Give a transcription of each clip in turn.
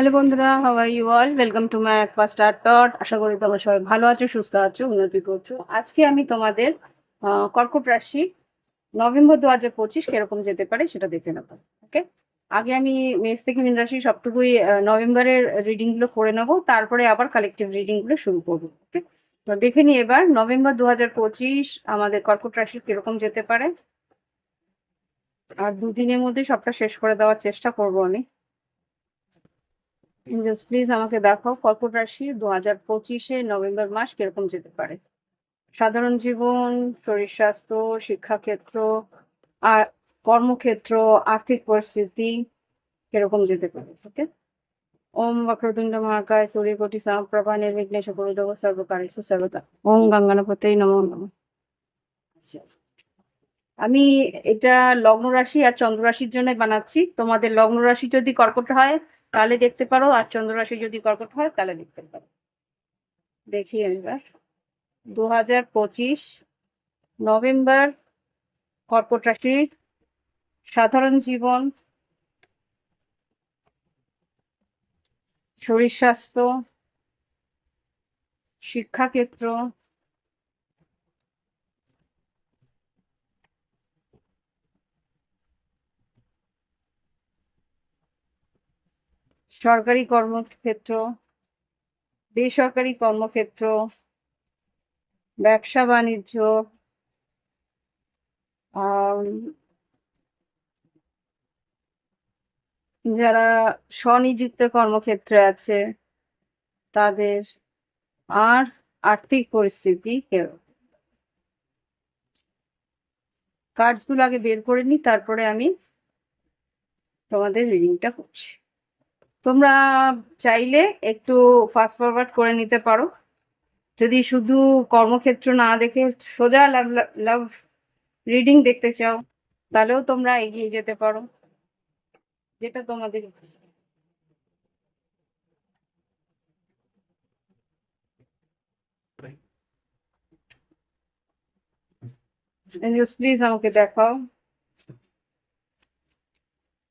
Hello বন্ধুরা how are you all welcome to my একপা star টট আশা করি তোমরা সবাই ভালো আছো, সুস্থ আছো, উন্নতি করছ। আজকে আমি তোমাদের কর্কট রাশি নভেম্বর দু হাজার পঁচিশ কীরকম যেতে পারে সেটা দেখে নেব ওকে আগে আমি মেষ থেকে মীন রাশি সবটুকুই নভেম্বরের রিডিংগুলো করে নেব, তারপরে আবার কালেকটিভ রিডিংগুলো শুরু করব ওকে তো দেখে নিই এবার, নভেম্বর দু হাজার পঁচিশ আমাদের কর্কট রাশি কীরকম যেতে পারে? আর দুদিনের মধ্যে সবটা শেষ করে দেওয়ার চেষ্টা করব আমি। জাস্ট প্লিজ আমাকে দেখাও, কর্কট রাশি দু হাজার পঁচিশে নভেম্বর মাস কীরকম যেতে পারে? সাধারণ জীবন, শরীর স্বাস্থ্য, শিক্ষাক্ষেত্র আর কর্মক্ষেত্র, আর্থিক পরিস্থিতি কীরকম যেতে পারে ওকে ওম বক্রতুণ্ড মহাকায়, সূর্যকোটি সমপ্রভা নির্বিঘ্নেশ কুরুদেব সর্বকারেষু সর্বদা ওম গঙ্গানপতে নমো নমঃ। আচ্ছা। আমি এটা লগ্ন রাশি আর চন্দ্র রাশির জন্য বানাচ্ছি। তোমাদের লগ্ন রাশি যদি কর্কট হয় তাহলে দেখতে পারো, আর চন্দ্র রাশি যদি কর্কট হয়, তাহলে দেখতে পারো। দেখি এবার। দু হাজার পঁচিশ, নভেম্বর, কর্কট রাশির সাধারণ জীবন, শরীর স্বাস্থ্য, শিক্ষাক্ষেত্র সরকারি কর্মক্ষেত্র, বেসরকারি কর্মক্ষেত্র, ব্যবসা বাণিজ্য যারা স্বনিযুক্ত কর্মক্ষেত্রে আছে, তাদের আর আর্থিক পরিস্থিতি কার্ডসগুলো আগে বের করে নিই, তারপরে আমি তোমাদের রিডিংটা করছি। তোমরা চাইলে একটু ফাস্ট ফরওয়ার্ড করে নিতে পারো। যদি শুধু কর্মক্ষেত্র না দেখে সোজা লাভ লাভ রিডিং দেখতে চাও তাহলেও তোমরা এগিয়ে যেতে পারো। যেটা তোমাদের ইচ্ছে। প্লিজ আমাকে দেখাও।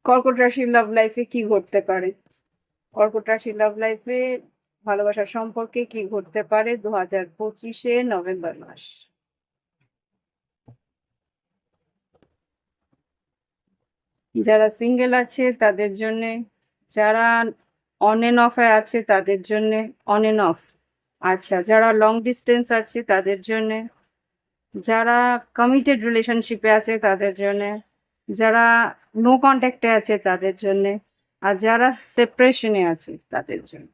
কর্কট রাশির লাভ লাইফে কি ঘটতে পারে? কর্কট রাশির লাভ লাইফে ভালোবাসার সম্পর্কে কি ঘটতে পারে দু হাজার পঁচিশে নভেম্বর মাস? যারা সিঙ্গেল আছে তাদের জন্য, যারা অন এন্ড অফে আছে তাদের জন্য অন এন্ড অফ আচ্ছা যারা লং ডিস্টেন্স আছে তাদের জন্য, যারা কমিটেড রিলেশনশিপে আছে তাদের জন্য, যারা নো কন্ট্যাক্টে আছে তাদের জন্য। আর যারা সেপারেশনে আছে তাদের জন্য।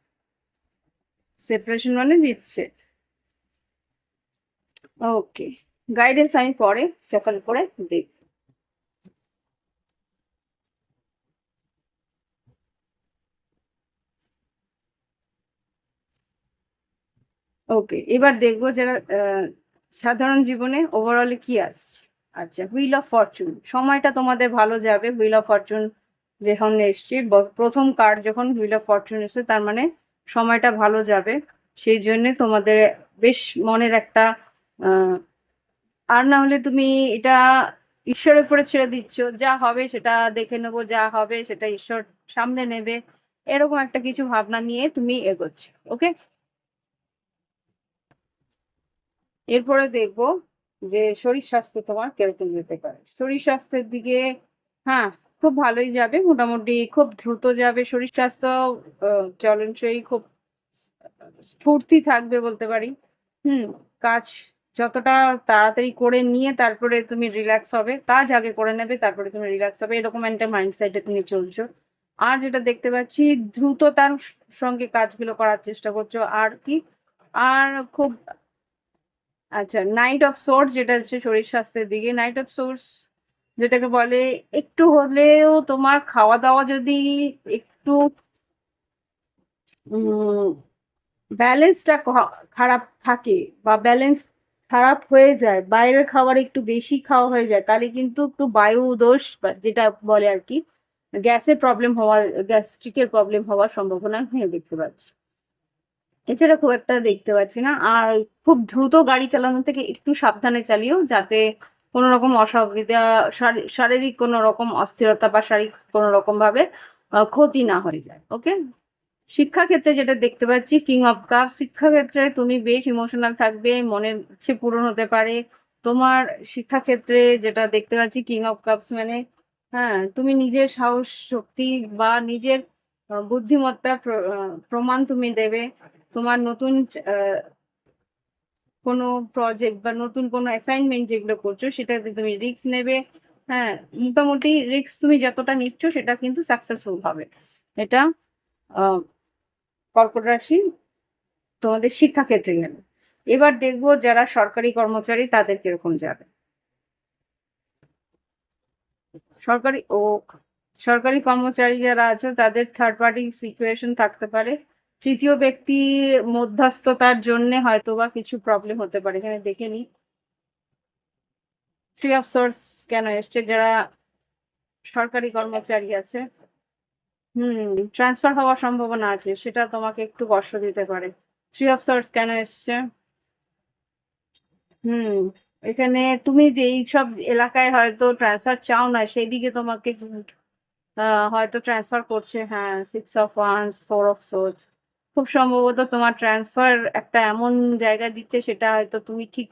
সেপারেশন মানে দিচ্ছে। ওকে গাইডেন্স আমি পরে সকাল করে দেখব। ওকে এবার দেখব যারা সাধারণ জীবনে ওভারঅলে কি আসছে। আচ্ছা হুইল অফ ফরচুন সময়টা তোমাদের ভালো যাবে হুইল অফ ফরচুন যখন এসছে প্রথম কার্ড যখন হুইল অফ ফরচুন এসে তার মানে সময়টা ভালো যাবে, সেই জন্যে তোমাদের বেশ মনের একটা আর না হলে তুমি এটা ঈশ্বরের উপরে ছেড়ে দিচ্ছ, যা হবে সেটা দেখে নেব, যা হবে সেটা ঈশ্বর সামনে নেবে, এরকম একটা কিছু ভাবনা নিয়ে তুমি এগোচ্ছ ওকে এরপরে দেখব যে শরীর স্বাস্থ্য তোমার কীরকম যেতে পারে। শরীর স্বাস্থ্যের দিকে হ্যাঁ খুব ভালোই যাবে, মোটামুটি খুব দ্রুত যাবে শরীর স্বাস্থ্য চলনসই খুব স্ফূর্তি থাকবে বলতে পারি। হুম, কাজ যতটা তাড়াতাড়ি করে নিয়ে তারপরে তুমি রিল্যাক্স হবে, কাজ আগে করে নেবে, তারপরে তুমি রিল্যাক্স হবে, এরকম একটা মাইন্ডসেটে তুমি চলছো। আর যেটা দেখতে পাচ্ছি, দ্রুততার সঙ্গে কাজগুলো করার চেষ্টা করছ। আর কি? আর খুব আচ্ছা নাইট অফ সোর্স যেটা হচ্ছে শরীর স্বাস্থ্যের দিকে। নাইট অফ সোর্স যেটাকে বলে একটু হলেও তোমার খাওয়া দাওয়া যদি একটু ব্যালেন্সটা খারাপ থাকে বা ব্যালেন্স খারাপ হয়ে যায়, বাইরের খাবার একটু বেশি খাওয়া হয়ে যায়, তাহলে কিন্তু একটু বায়ু দোষ যেটা বলে আর কি, গ্যাসের প্রবলেম হওয়ার গ্যাস্ট্রিকের প্রবলেম হওয়ার সম্ভাবনা দেখতে পাচ্ছি। এছাড়া খুব একটা দেখতে পাচ্ছি না। আর খুব দ্রুত গাড়ি চালানো থেকে একটু সাবধানে চালিও যাতে কোনো রকম অসুবিধা শারী- শারীরিক কোনো রকম অস্থিরতা বা শারীরিক কোনো রকম ভাবে ক্ষতি না হয়ে যায় ওকে? শিক্ষাক্ষেত্রে যেটা দেখতে পাচ্ছি কিং অফ কাপ শিক্ষাক্ষেত্রে তুমি বেশ ইমোশনাল থাকবে মনের ইচ্ছে পূরণ হতে পারে। তোমার শিক্ষাক্ষেত্রে যেটা দেখতে পাচ্ছি কিং অফ কাপস মানে হ্যাঁ তুমি নিজের সাহস শক্তি বা নিজের আহ, বুদ্ধিমত্তার প্রমাণ তুমি দেবে। তোমার নতুন কোনো প্রজেক্ট বা নতুন কোনো অ্যাসাইনমেন্ট যেগুলো করছ, সেটাতে তুমি রিস্ক নেবে। হ্যাঁ মোটামুটি রিস্ক তুমি যতটা নিচ্ছ, সেটা কিন্তু সাকসেসফুল হবে। এটা কর্কট রাশি তোমাদের শিক্ষাক্ষেত্রে গেল। এবার দেখব যারা সরকারি কর্মচারী, তাদের কীরকম যাবে। সরকারি ও, সরকারি কর্মচারী যারা আছে, তাদের থার্ড পার্টি সিচুয়েশন থাকতে পারে। তৃতীয় ব্যক্তির মধ্যস্থতার জন্য হয়তো বা কিছু প্রবলেম হতে পারে। এখানে দেখে নি থ্রি অফ সোর্স কেন এসছে? যারা সরকারি কর্মচারী আছে। হুম ট্রান্সফার হওয়ার সম্ভাবনা আছে, সেটা তোমাকে একটু কষ্ট দিতে পারে। থ্রি অফ সোর্স কেন এসছে? হুম, এখানে তুমি যে এইসব এলাকায় হয়তো ট্রান্সফার চাও না সেই দিকে তোমাকে হয়তো ট্রান্সফার করছে। হ্যাঁ six of wands four of swords খুব সম্ভবত তোমার ট্রান্সফার একটা এমন জায়গা দিচ্ছে, সেটা হয়তো তুমি ঠিক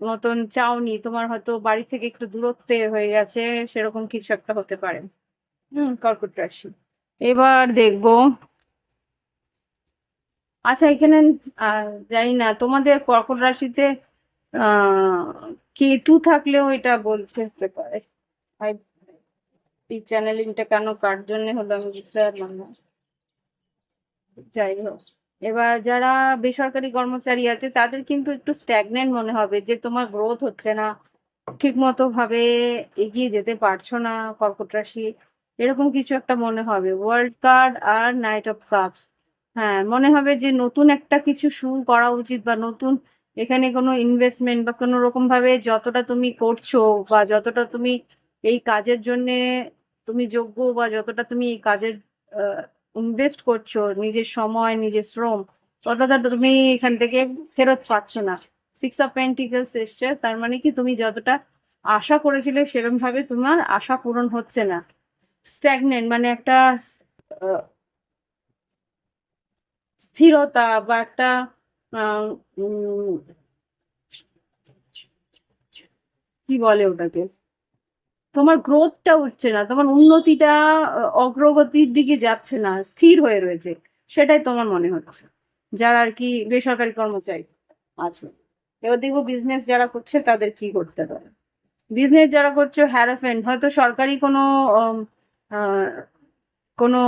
মতন চাওনি। তোমার হয়তো বাড়ি থেকে একটু দূরত্বে হয়ে গেছে, সেরকম কিছু একটা হতে পারে। হুম, কর্কট রাশি। এবার দেখব। আচ্ছা এখানে জানি না, তোমাদের কর্কট রাশিতে কেতু থাকলেও এটা বলছে হতে পারে। এই চ্যানেলিংটা কেন, কার জন্য হলো আমি বুঝতে পারলাম না। যাই হোক। এবার যারা বেসরকারি কর্মচারী আছে, তাদের কিন্তু একটু স্ট্যাগনেন্ট মনে হবে যে তোমার গ্রোথ হচ্ছে না ঠিক মতো ভাবে এগিয়ে যেতে পারছ না কর্কট রাশি এরকম কিছু একটা মনে হবে। ওয়ার্ল্ড কার্ড আর নাইট অফ কাপস হ্যাঁ মনে হবে যে নতুন একটা কিছু শুরু করা উচিত বা নতুন এখানে কোনো ইনভেস্টমেন্ট বা কোনো রকম ভাবে যতটা তুমি করছ বা যতটা তুমি এই কাজের জন্যে তুমি যোগ্য বা যতটা তুমি এই কাজের ইনভেস্ট করছ, নিজের সময়, নিজের শ্রম, ততটা তুমি এখান থেকে ফেরত পাচ্ছ না। সিক্স অফ পেন্টিকলস এসছে, তার মানে কি তুমি যতটা আশা করেছিলে সেরকম ভাবে তোমার আশা পূরণ হচ্ছে না। স্ট্যাগনেন্ট মানে একটা স্থিরতা বা একটা কি বলে ওটাকে? তোমার গ্রোথটা উঠছে না, তোমার উন্নতিটা অগ্রগতির দিকে যাচ্ছে না, স্থির হয়ে রয়েছে, সেটাই তোমার মনে হচ্ছে। যারা আর কি বেসরকারি কর্মচারী আছে, এবার দেখব বিজনেস যারা করছে তাদের কি করতে পারে। বিজনেস যারা করছে হ্যারাফেন্ট হয়তো সরকারি কোনো কোনো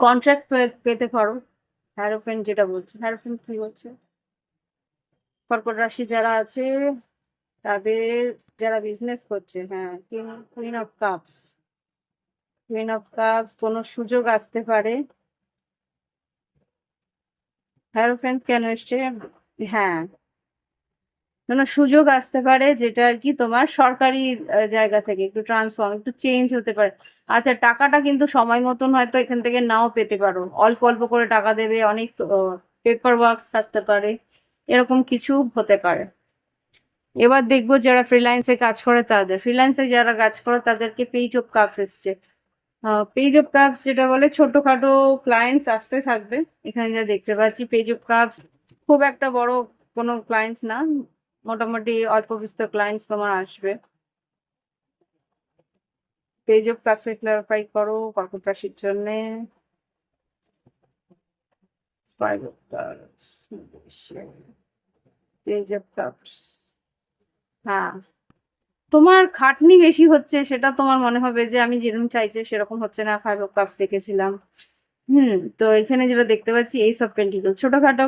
কন্ট্রাক্ট পেতে পারো। হ্যারোফেন্ট যেটা বলছে হ্যারোফেন্ট কি বলছে? কর্কট রাশি যারা আছে, তাদের যারা বিজনেস করছে হ্যাঁ queen of cups queen of cups কোনো সুযোগ আসতে পারে। হ্যারোফেন্ট কেন এসছে? হ্যাঁ কোনো সুযোগ আসতে পারে যেটা আর কি তোমার সরকারি জায়গা থেকে একটু ট্রান্সফর্ম একটু চেঞ্জ হতে পারে। আচ্ছা টাকাটা কিন্তু সময় মতন হয়তো এখান থেকে নাও পেতে পারো। অল্প অল্প করে টাকা দেবে, অনেক পেপার ওয়ার্কস থাকতে পারে, এরকম কিছু হতে পারে। এবার দেখব যারা ফ্রিল্যান্সে কাজ করে তাদের। ফ্রিল্যান্সে যারা কাজ করে তাদেরকে পেজ অফ কাপস এসছে। পেজ অফ কাপস যেটা বলে ছোটখাটো ক্লায়েন্টস আসতে থাকবে। এখানে যা দেখতে পাচ্ছি পেজ অফ কাপস খুব একটা বড় কোনো ক্লায়েন্টস না, মোটামুটি অল্প বিস্তর ক্লায়েন্টস তোমার আসবে। পেজ অফ কাপসকে ক্লারিফাই করো কর্কট রাশির জন্যে। Five of cups page of cups হ্যাঁ। তোমার খাটনি বেশি হচ্ছে, সেটা তোমার মনে হবে যে আমি যেরকম চাইছি সেরকম হচ্ছে না ফাইভ অফ কাপস দেখেছিলাম। হুম, তো এখানে যেটা দেখতে পাচ্ছি, এই সব পেন্টিকল ছোটখাটো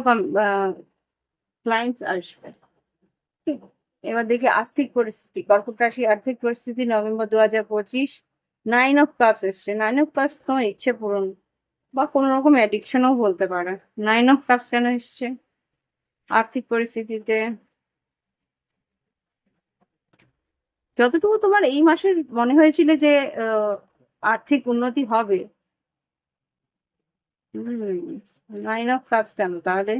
ক্লায়েন্টস আসবে। এবার দেখি আর্থিক পরিস্থিতি। কর্কট রাশি আর্থিক পরিস্থিতি, নভেম্বর দু হাজার পঁচিশ। নাইন অফ কাপস এসছে। নাইন অফ কাপস তোমার ইচ্ছে পূরণ। বা কোনো রকম অ্যাডিকশনও বলতে পারে। নাইন অফ কাপস কেন এসছে? আর্থিক পরিস্থিতিতে যতটুকু তোমার এই মাসের মনে হয়েছিল যে আর্থিক উন্নতি হবে? নাইন অফ কাপস কেন তাহলে?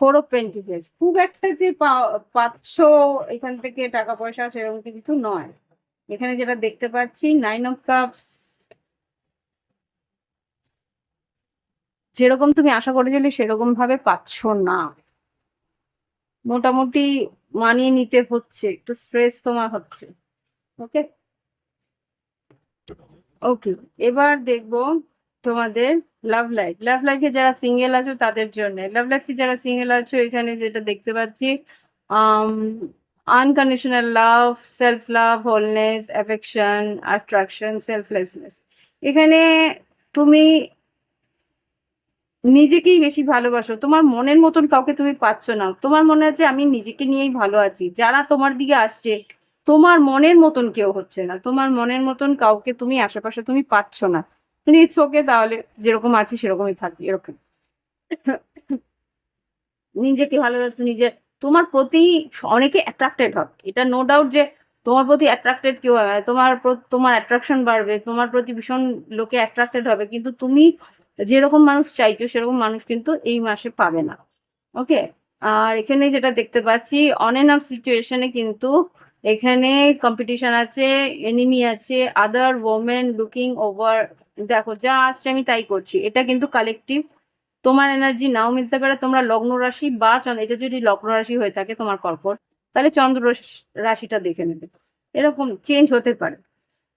ফোর অফ পেন্টিকেলস খুব একটা যে পা- পাচ্ছ এখান থেকে টাকা পয়সা সেরকম কিন্তু নয়। এখানে যেটা দেখতে পাচ্ছি নাইন অফ কাপস যেরকম তুমি আশা করেছিলে সেরকম ভাবে পাচ্ছ না। মোটামুটি মানিয়ে নিতে হচ্ছে, একটু স্ট্রেস তোমার হচ্ছে। ওকে ওকে এবার দেখব তোমাদের লাভ লাইফ লাভ লাইফে যারা সিঙ্গেল আছো তাদের জন্য। লাভ লাইফে যারা সিঙ্গেল আছো, এখানে যেটা দেখতে পাচ্ছি unconditional love self love wholeness affection attraction selflessness এখানে তুমি নিজেকেই বেশি ভালোবাসো। তোমার মনের মতন কাউকে তুমি পাচ্ছ না। তোমার মনে হচ্ছে আমি নিজেকে নিয়েই ভালো আছি। যারা তোমার দিকে আসছে, তোমার মনের মতন কেউ হচ্ছে না। তোমার মনের মতন কাউকে তুমি আশেপাশে তুমি পাচ্ছ না। প্লিজ ওকে তাহলে যেরকম আছি সেরকমই থাকি এরকম। নিজেকে ভালোবাসতে নিজে, তোমার প্রতি অনেকে অ্যাট্রাক্টেড হবে এটা নো ডাউট যে তোমার প্রতি অ্যাট্রাক্টেড কেউ হবে তোমার তোমার অ্যাট্রাকশন বাড়বে, তোমার প্রতি ভীষণ লোকে অ্যাট্রাক্টেড হবে। কিন্তু তুমি যেরকম মানুষ চাইছো, সেরকম মানুষ কিন্তু এই মাসে পাবে না। ওকে? আর এখানে যেটা দেখতে পাচ্ছি অন এন্ড অফ সিচুয়েশনে কিন্তু এখানে কম্পিটিশন আছে এনিমি আছে আদার ওমেন লুকিং ওভার দেখো যা আসছে আমি তাই করছি। এটা কিন্তু কালেকটিভ তোমার এনার্জি নাও মিলতে পারে, তোমরা লগ্ন রাশি বা এটা যদি লগ্ন রাশি হয়ে থাকে তোমার কর্কট, তাহলে চন্দ্র রাশি- রাশিটা দেখে নেবে। এরকম চেঞ্জ হতে পারে।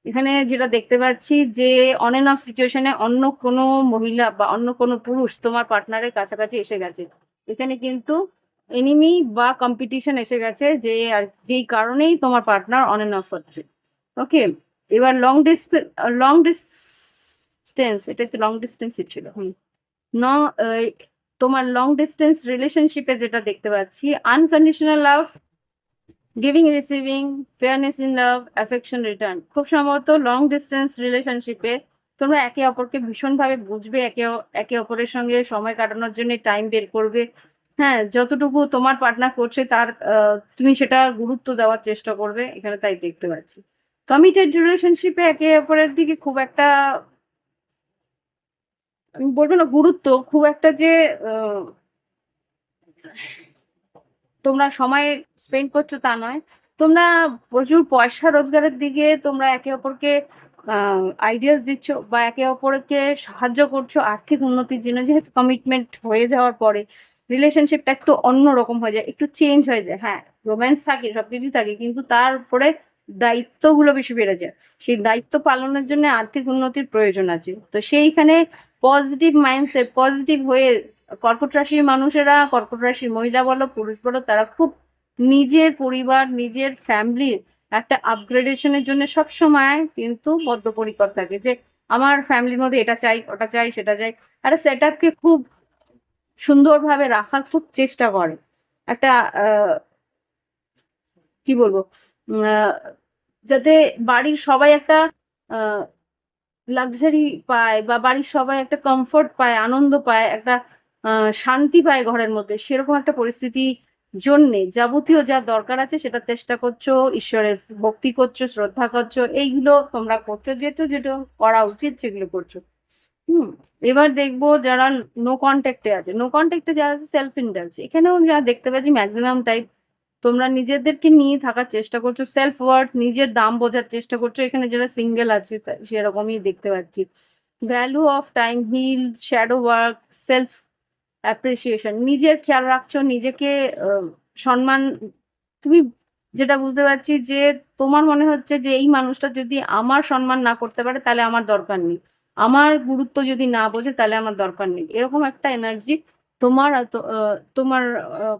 এখানে যেটা দেখতে পাচ্ছি যে অন এন্ড অফ সিচুয়েশনে অন্য কোনো মহিলা বা অন্য কোনো পুরুষ তোমার পার্টনারের কাছাকাছি এসে গেছে। এখানে কিন্তু এনিমি বা কম্পিটিশন এসে গেছে যে আর যেই কারণেই তোমার পার্টনার অন এন্ড অফ হচ্ছে। ওকে এবার লং ডিস্টেন্স লং ডিস্টেন্স এটা তো লং ডিস্টেন্সই ছিল, হুম। ন তোমার লং ডিস্টেন্স রিলেশনশিপে যেটা দেখতে পাচ্ছি unconditional love giving receiving fairness in love affection return খুব সম্ভবত লং ডিস্টেন্স রিলেশনশিপে তোমরা একে অপরকে ভীষণভাবে বুঝবে, একে একে অপরের সঙ্গে সময় কাটানোর জন্য টাইম বের করবে। হ্যাঁ যতটুকু তোমার পার্টনার করছে তার তুমি সেটা গুরুত্ব দেওয়ার চেষ্টা করবে, এখানে তাই দেখতে পাচ্ছি। কমিটেড রিলেশনশিপে একে অপরের দিকে খুব একটা, আমি বলব না গুরুত্ব, খুব একটা যে তোমরা সময় স্পেন্ড করছ তা নয়। তোমরা প্রচুর পয়সা রোজগারের দিকে তোমরা একে অপরকে আইডিয়াস দিচ্ছ বা একে অপরকে সাহায্য করছ আর্থিক উন্নতির জন্য। যেহেতু কমিটমেন্ট হয়ে যাওয়ার পরে রিলেশনশিপটা একটু অন্য রকম হয়ে যায়, একটু চেঞ্জ হয়ে যায়। হ্যাঁ রোম্যান্স থাকে, সবকিছু থাকে, কিন্তু তারপরে দায়িত্বগুলো বেশি বেড়ে যায়। সেই দায়িত্ব পালনের জন্য আর্থিক উন্নতির প্রয়োজন আছে। তো সেইখানে পজিটিভ মাইন্ডসেট পজিটিভ হয়ে কর্কট রাশির মানুষেরা, কর্কট রাশির মহিলা বলো, পুরুষ বলো, তারা খুব নিজের পরিবার, নিজের ফ্যামিলির একটা আপগ্রেডেশনের জন্য সব সময় কিন্তু বদ্ধপরিকর থাকে যে, আমার ফ্যামিলির মধ্যে এটা চাই, ওটা চাই, সেটা চাই। একটা সেট আপকে খুব সুন্দরভাবে রাখার খুব চেষ্টা করে। একটা কি বলব? যাতে বাড়ির সবাই একটা লাক্সারি পায় বা বাড়ির সবাই একটা কমফোর্ট পায়, আনন্দ পায়, একটা শান্তি পায় ঘরের মধ্যে, সেরকম একটা পরিস্থিতি জন্যে যাবতীয় যা দরকার আছে সেটা চেষ্টা করছ, ঈশ্বরের ভক্তি করছ, শ্রদ্ধা করছ, এইগুলো তোমরা করছ, যেহেতু যেটা করা উচিত সেগুলো করছ। হুম, এবার দেখব যারা নো কন্ট্যাক্টে আছে নো কন্ট্যাক্টে যারা আছে সেলফ ইন্ডালস এখানেও যা দেখতে পাচ্ছি ম্যাক্সিমাম টাইপ তোমরা নিজেদেরকে নিয়ে থাকার চেষ্টা করছ সেলফ ওয়ার্থ নিজের দাম বোঝার চেষ্টা করছ, এখানে যারা সিঙ্গেল আছে সেরকমই দেখতে পাচ্ছি। Value of time heal shadow work self appreciation নিজের খেয়াল রাখছো, নিজেকে সম্মান, তুমি যেটা বুঝতে পারছি যে তোমার মনে হচ্ছে যে এই মানুষটা যদি আমার সম্মান না করতে পারে তাহলে আমার দরকার নেই। আমার গুরুত্ব যদি না বোঝে তাহলে আমার দরকার নেই। এরকম একটা এনার্জি তোমার তোমার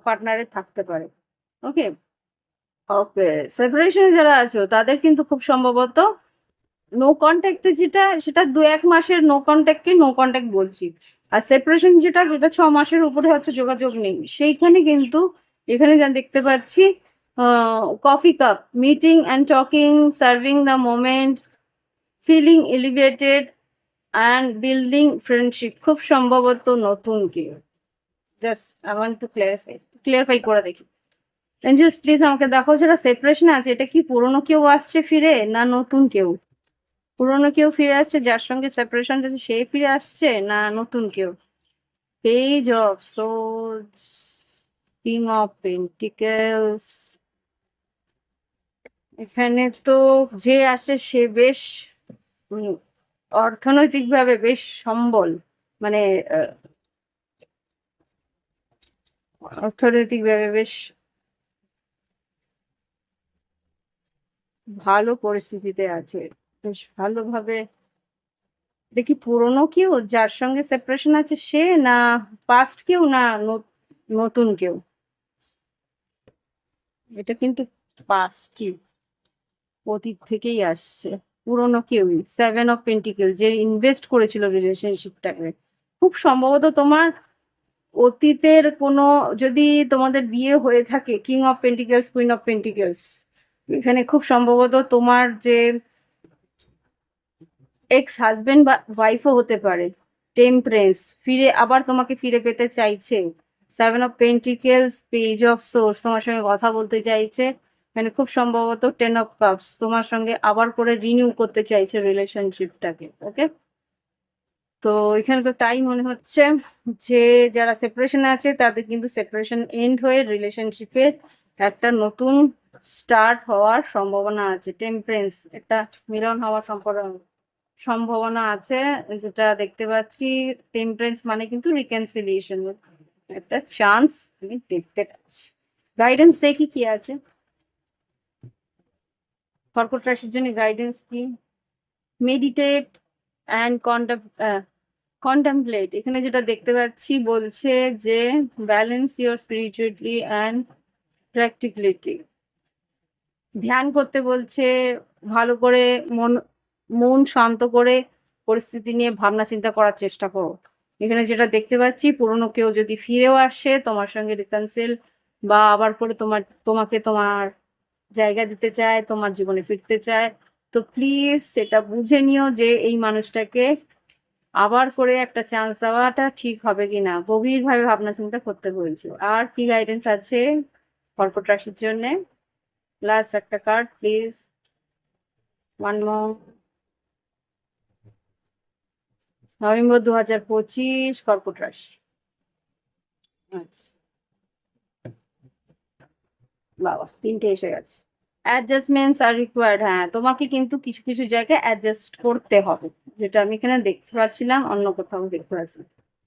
পার্টনারে থাকতে পারে। ওকে ওকে সেপারেশনে যারা আছো, তাদের কিন্তু খুব সম্ভবত নো কন্ট্যাক্টে যেটা, সেটা দু এক মাসের নো কন্ট্যাক্টকে নো কন্ট্যাক্ট বলছি। আর সেপারেশন যেটা যেটা ছ মাসের উপরে হয়তো যোগাযোগ নেই। সেইখানে কিন্তু, এখানে যা দেখতে পাচ্ছি coffee cup meeting and talking serving the moment feeling elevated and building friendship খুব সম্ভবত নতুন কেউ। Just I want to clarify clarify করে দেখি। প্লিজ আমাকে দেখো যেটা সেপারেশন আছে, এটা কি পুরনো কেউ আসছে ফিরে, না নতুন কেউ? পুরনো কেউ ফিরে আসছে, যার সঙ্গে সেপারেশন আছে, সে ফিরে আসছে না নতুন কেউ? Page of swords king of pentacles এখানে তো যে আসে সে বেশ অর্থনৈতিকভাবে বেশ সম্বল মানে অর্থনৈতিকভাবে বেশ ভালো পরিস্থিতিতে আছে। বেশ ভালোভাবে। দেখি পুরনো কেউ যার সঙ্গে সেপারেশন আছে সে না পাস্ট কেউ না নতুন কেউ? এটা কিন্তু পাস্টই অতীত থেকেই আসছে। পুরনো কেউই। সেভেন অফ পেন্টিকেল যে ইনভেস্ট করেছিল রিলেশনশিপটাকে খুব সম্ভবত তোমার অতীতের কোনো, যদি তোমাদের বিয়ে হয়ে থাকে king of pentacles queen of pentacles এখানে খুব সম্ভবত তোমার যে এক্স হাজবেন্ড বা ওয়াইফও হতে পারে। টেম্পারেন্স ফিরে আবার তোমাকে ফিরে পেতে চাইছে। Seven of pentacles page of swords তোমার সঙ্গে কথা বলতে চাইছে। মানে খুব সম্ভবত টেন অফ কাপস তোমার সঙ্গে আবার করে রিনিউ করতে চাইছে রিলেশনশিপটাকে ওকে তো এখানে তো তাই মনে হচ্ছে যে, যারা সেপারেশনে আছে, তাদের কিন্তু সেপারেশন এন্ড হয়ে রিলেশনশিপে একটা নতুন স্টার্ট হওয়ার সম্ভাবনা আছে। টেম্পারেন্স একটা মিলন হওয়ার সম্পর্ক সম্ভাবনা আছে, যেটা দেখতে পাচ্ছি টেম্পারেন্স মানে কিন্তু রিকনসিলিয়েশন একটা চান্স আমি দেখতে পাচ্ছি। গাইডেন্স দেখি কি আছে? কর্কট রাশির জন্য গাইডেন্স কি? মেডিটেট অ্যান্ড কন্টেম্পলেট এখানে যেটা দেখতে পাচ্ছি বলছে যে balance your spiritually and practicality ধ্যান করতে বলছে, ভালো করে মন মন শান্ত করে পরিস্থিতি নিয়ে ভাবনা চিন্তা করার চেষ্টা করো। এখানে যেটা দেখতে পাচ্ছি, পুরনো কেউ যদি ফিরেও আসে, তোমার সঙ্গে রিকনসিল বা আবার করে তোমার, তোমাকে তোমার জায়গা দিতে চায়, তোমার জীবনে ফিরতে চায়, তো প্লিজ সেটা বুঝে নিও যে এই মানুষটাকে আবার করে একটা চান্স দেওয়াটা ঠিক হবে কিনা। গভীরভাবে ভাবনা চিন্তা করতে বলছি আর কি গাইডেন্স আছে কর্কট রাশির জন্যে? লাস্ট একটা card please one more November দু হাজার পঁচিশ কর্কট রাশি। আচ্ছা। বাবা, তিনটে এসে গেছে। অ্যাডজাস্টমেন্টস আর রিকোয়ার্ড হ্যাঁ তোমাকে কিন্তু কিছু কিছু জায়গায় অ্যাডজাস্ট করতে হবে, যেটা আমি এখানে দেখতে পাচ্ছিলাম, অন্য কোথাও দেখতে পাচ্ছি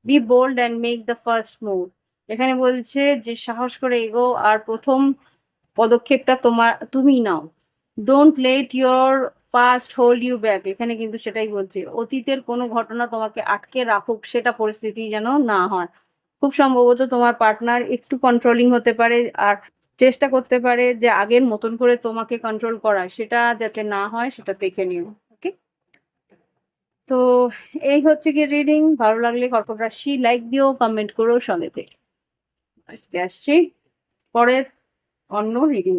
be bold and make the first move এখানে বলছে যে, সাহস করে এগো, আর প্রথম পদক্ষেপটা তোমার, তুমি নাও। Don't let your past hold you back এখানে কিন্তু সেটাই বলছে অতীতের কোনো ঘটনা তোমাকে আটকে রাখুক, সেটা পরিস্থিতি যেন না হয়। খুব সম্ভবত তোমার পার্টনার একটু কন্ট্রোলিং হতে পারে আর চেষ্টা করতে পারে যে আগের মতন করে তোমাকে কন্ট্রোল করা সেটা যাতে না হয়, সেটা দেখে নিও ওকে তো এই হচ্ছে কি রিডিং ভালো লাগলে কর্কট রাশি লাইক দিও কমেন্ট করো, সঙ্গে থেকে। আজকে আসছি। পরের অন্য রিডিং